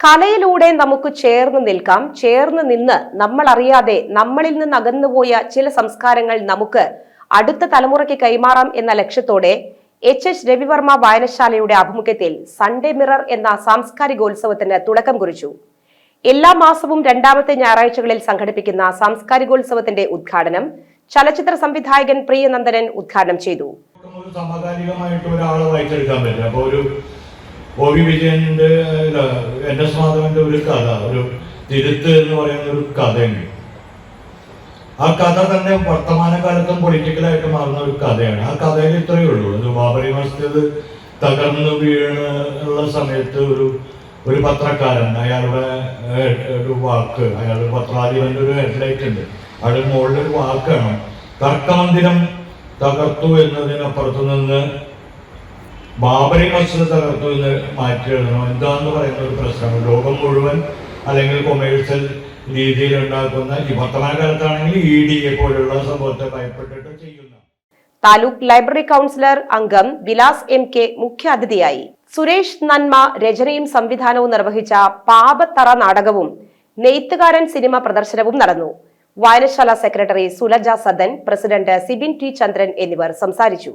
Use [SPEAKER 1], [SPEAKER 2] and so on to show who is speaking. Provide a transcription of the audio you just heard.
[SPEAKER 1] കലയിലൂടെ നമുക്ക് ചേർന്ന് നിൽക്കാം. ചേർന്ന് നിന്ന് നമ്മൾ അറിയാതെ നമ്മളിൽ നിന്ന് അകന്നുപോയ ചില സംസ്കാരങ്ങൾ നമുക്ക് അടുത്ത തലമുറയ്ക്ക് കൈമാറാം എന്ന ലക്ഷ്യത്തോടെ എച്ച് എച്ച് രവിവർമ്മ വായനശാലയുടെ ആഭിമുഖ്യത്തിൽ സൺഡേ മിറർ എന്ന സാംസ്കാരികോത്സവത്തിന് തുടക്കം കുറിച്ചു. എല്ലാ മാസവും രണ്ടാമത്തെ ഞായറാഴ്ചകളിൽ സംഘടിപ്പിക്കുന്ന സാംസ്കാരികോത്സവത്തിന്റെ ഉദ്ഘാടനം ചലച്ചിത്ര സംവിധായകൻ പ്രിയനന്ദനൻ ഉദ്ഘാടനം ചെയ്തു.
[SPEAKER 2] ഒ വി വിജയന്റെ എൻ എസ് മാധവന്റെ ഒരു കഥ ഒരു തിരുത്ത് എന്ന് പറയുന്ന ഒരു കഥയുണ്ട് ആ കഥ തന്നെ വർത്തമാനകാലത്തും പൊളിറ്റിക്കലായിട്ട് മാറുന്ന ഒരു കഥയാണ്. ആ കഥയിൽ ഇത്രയേ ഉള്ളൂ. ഇത് ബാബറി മസ്ജിദ് തകർന്നു ഉള്ള സമയത്ത് ഒരു ഒരു പത്രക്കാരൻ അയാളുടെ ഒരു വാക്ക് അയാളുടെ പത്രാധിപന്റെ ഒരു ഹെഡ്ലൈറ്റ് ഉണ്ട്. അയാളുടെ മുകളിൽ ഒരു വാക്കാണ് തർക്കമന്ദിരം തകർത്തു എന്നതിനപ്പുറത്ത് നിന്ന് ബാബറി മസ്ജിദ് തകർത്തു എന്ന് മാറ്റി എഴുതണം. എന്താന്ന് പറയുന്ന ഒരു പ്രശ്നം ലോകം മുഴുവൻ അല്ലെങ്കിൽ കൊമേഴ്സ്യൽ രീതിയിൽ ഉണ്ടാക്കുന്ന ഈ വർത്തമാന കാലത്താണെങ്കിൽ ഇ എ പോലുള്ള സംഭവത്തെ ഭയപ്പെട്ടിട്ട് ചെയ്യുന്ന.
[SPEAKER 1] താലൂക്ക് ലൈബ്രറി കൗൺസിലർ അംഗം വിലാസ് എം കെ മുഖ്യാതിഥിയായി. സുരേഷ് നന്മ രചനയും സംവിധാനവും നിർവഹിച്ച പാപത്തറ നാടകവും നെയ്ത്തുകാരൻ സിനിമ പ്രദർശനവും നടന്നു. വായനശാല secretary Sulaja Sadan president Sibin T Chandran എന്നിവർ സംസാരിച്ചു.